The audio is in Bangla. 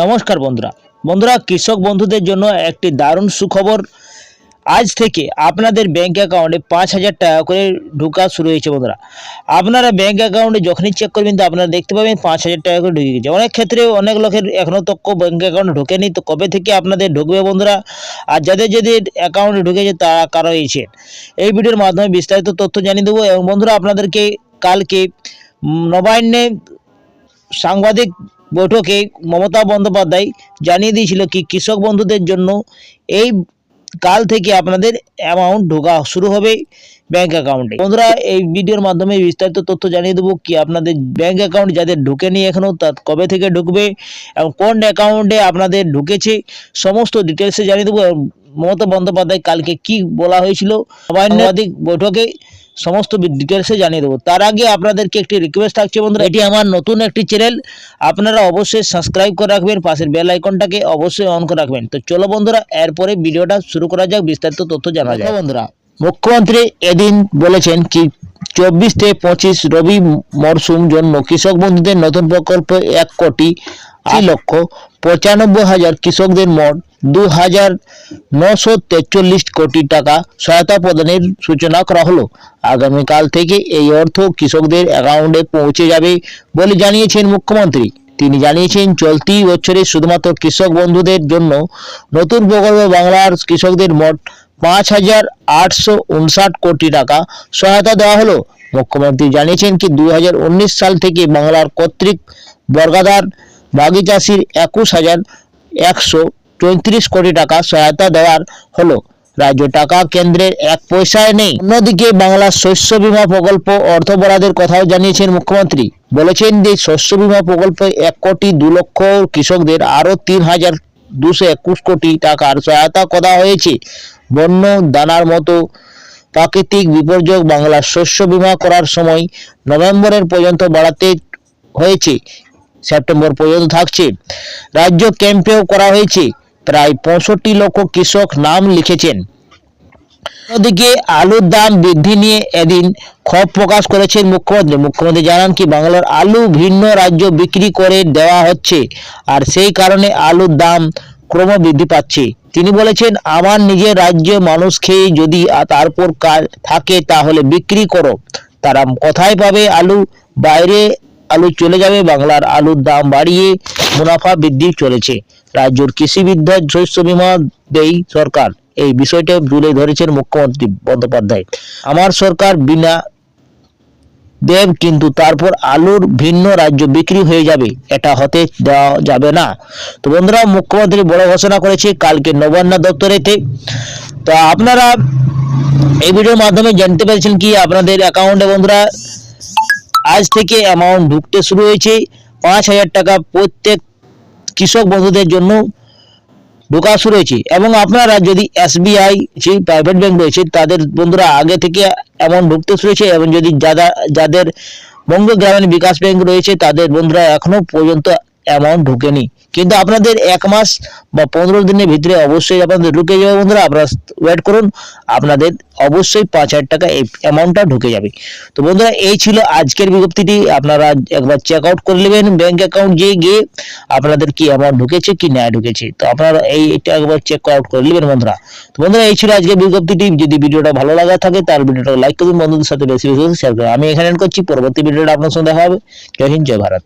নমস্কার বন্ধুরা। বন্ধুরা কৃষক বন্ধুদের জন্য একটি দারুণ সুখবর। আজ থেকে আপনাদের ব্যাংক অ্যাকাউন্টে পাঁচ হাজার টাকা করে ঢোকা শুরু হয়েছে বন্ধুরা। আপনারা ব্যাংক অ্যাকাউন্টে যখনই চেক করবেন তো আপনারা দেখতে পাবেন পাঁচ হাজার টাকা করে ঢুকে গেছে। অনেক ক্ষেত্রে অনেক লোকের এখনও তক ব্যাঙ্ক অ্যাকাউন্টে ঢোকেনি। তো কবে থেকে আপনাদের ঢুকবে বন্ধুরা? আর যাদের যাদের অ্যাকাউন্টে ঢুকেছে তারা কারা হয়েছেন এই ভিডিওর মাধ্যমে বিস্তারিত তথ্য জানিয়ে দেবো। এবং বন্ধুরা আপনাদেরকে কালকে উম, নবান্নে সাংবাদিক বৈঠকে মমতা বন্দ্যোপাধ্যায় জানিয়ে দিয়েছিল কি কৃষক বন্ধুদের জন্য এই কাল থেকে আপনাদের অ্যামাউন্ট ঢোকা শুরু হবে ব্যাংক অ্যাকাউন্টে বন্ধুরা, এই ভিডিওর মাধ্যমে বিস্তারিত তথ্য জানিয়ে দেবো কি আপনাদের ব্যাংক অ্যাকাউন্ট যাদের ঢুকেনি এখনও তা কবে থেকে ঢুকবে এবং কোন অ্যাকাউন্টে আপনাদের ঢুকেছে, সমস্ত ডিটেলসে জানিয়ে দেবো। মমতা বন্দ্যোপাধ্যায় কালকে কি বলা হয়েছিল? সাংবাদিক বৈঠকে সমস্ত ডিটেলসে জানিয়ে দেবো। তার আগে আপনাদেরকে একটি রিকোয়েস্ট থাকছে বন্ধুরা এটি আমার নতুন একটি চ্যানেল আপনারা অবশ্যই সাবস্ক্রাইব করে রাখবেন পাশের বেল আইকনটাকে অবশ্যই অন করে রাখবেন। তো চলো বন্ধুরা এরপরে ভিডিওটা শুরু করা যাক বিস্তারিত তথ্য জানা যায় বন্ধুরা মুখ্যমন্ত্রী এদিন বলেছেন কি চব্বিশ থেকে পঁচিশ রবি মরশুম জন্য কৃষক বন্ধুদের নতুন প্রকল্প এক কোটি আশি লক্ষ পঁচানব্বই হাজার কৃষকদের মোট দু হাজার নশো তেচল্লিশ কোটি টাকা সহায়তা প্রদানের সূচনা করা হলো। আগামীকাল থেকে এই অর্থ কৃষকদের অ্যাকাউন্টে পৌঁছে যাবে বলে জানিয়েছেন মুখ্যমন্ত্রী। তিনি জানিয়েছেন, চলতি বছরে শুধুমাত্র কৃষক বন্ধুদের জন্য নতুন প্রকল্প বাংলার কৃষকদের মোট পাঁচ হাজার আটশো উনষাট কোটি টাকা সহায়তা দেওয়া হলো। মুখ্যমন্ত্রী জানিয়েছেন কি দুই হাজার উনিশ সাল থেকে বাংলার কর্তৃক বর্গাদার বাগি চাষির একুশ হাজার একশো চৌত্রিশ কোটি টাকা সহায়তা দেওয়ার হলো। রাজ্য টাকা কেন্দ্রের এক পয়সায় নেই। অন্যদিকে বাংলার শস্য বিমা প্রকল্প অর্থ বরাদের কথাও জানিয়েছেন মুখ্যমন্ত্রী। বলেছেন যে শস্য বিমা প্রকল্পে এক কোটি দু লক্ষ কৃষকদের আরও তিন হাজার দুশো একুশ কোটি টাকার সহায়তা করা হয়েছে। বন্য দানার মতো প্রাকৃতিক বিপর্যয় বাংলার শস্য বিমা করার সময় নভেম্বরের পর্যন্ত বাড়াতে হয়েছে, সেপ্টেম্বর পর্যন্ত থাকছে। রাজ্য ক্যাম্পেও করা হয়েছে। প্রায় পঁয়ষট্টি লক্ষ কৃষক নাম লিখেছেন। অন্যদিকে আলুর দাম বৃদ্ধি নিয়ে এদিন ক্ষোভ প্রকাশ করেছেন মুখ্যমন্ত্রী। মুখ্যমন্ত্রী জানান কি, বাংলার আলু ভিন্ন রাজ্য বিক্রি করে দেওয়া হচ্ছে আর সেই কারণে আলুর দাম ক্রম বৃদ্ধি পাচ্ছে। তিনি বলেছেন, আমার নিজের রাজ্য মানুষ খেয়ে যদি তারপর কা- থাকে তাহলে বিক্রি করো। তারা কোথায় পাবে আলু বাইরে আলু চলে যাবে, বাংলার আলুর দাম বাড়িয়ে মুনাফা বৃদ্ধি চলেছে। রাজ্যের কৃষিবিদ্যার শস্য বীমা দেই সরকার এই বিষয়টা তুলে ধরেছেন মুখ্যমন্ত্রী বন্দ্যোপাধ্যায়। আমার সরকার বিনা দেব, কিন্তু তারপর আলুর ভিন্ন রাজ্য বিক্রি হয়ে যাবে, এটা হতে দেওয়া যাবে না। তো বন্ধুরা, মুখ্যমন্ত্রী বড় ঘোষণা করেছে, কালকে নবান্ন দপ্তরেতে। তো আপনারা এই ভিডিওর মাধ্যমে জানতে পেরেছেন কি আপনাদের অ্যাকাউন্টে বন্ধুরা আজ থেকে অ্যামাউন্ট ঢুকতে শুরু হয়েছে। পাঁচ হাজার টাকা প্রত্যেক কৃষক বন্ধুদের জন্য ঢোকা শুরু হয়েছে। এবং আপনারা যদি এসবিআই যে প্রাইভেট ব্যাংক রয়েছে, তাদের বন্ধুরা আগে থেকে অ্যামাউন্ট ঢুকতে শুরু হয়েছে। এবং যদি যারা যাদের বঙ্গ গ্রামীণ বিকাশ ব্যাংক রয়েছে, তাদের বন্ধুরা এখনও পর্যন্ত অ্যামাউন্ট ঢুকেনি। কিন্তু আপনাদের এক মাস বা পনেরো দিনের ভিতরে অবশ্যই আপনাদের ঢুকে যাবে বন্ধুরা। আপনারা ওয়েট করুন, আপনাদের অবশ্যই পাঁচ হাজার টাকা এই অ্যামাউন্টটা ঢুকে যাবে। তো বন্ধুরা, এই ছিল আজকের বিজ্ঞপ্তিটি। আপনারা একবার চেক আউট করে নেবেন ব্যাংক অ্যাকাউন্ট গিয়ে গিয়ে আপনাদের কি অ্যামাউন্ট ঢুকেছে, কি না ঢুকেছে। তো আপনারা এই এটা একবার চেক আউট করে নেবেন বন্ধুরা। তো বন্ধুরা, এই ছিল আজকের বিজ্ঞপ্তিটি। যদি ভিডিওটা ভালো লাগা থাকে, তাহলে ভিডিওটা লাইক করুন, বন্ধুদের সাথে বেশি বেশি শেয়ার করুন। আমি এখানে করছি। পরবর্তী ভিডিওটা আপনার সঙ্গে দেখা হবে। জয় হিন্দ, জয় ভারত।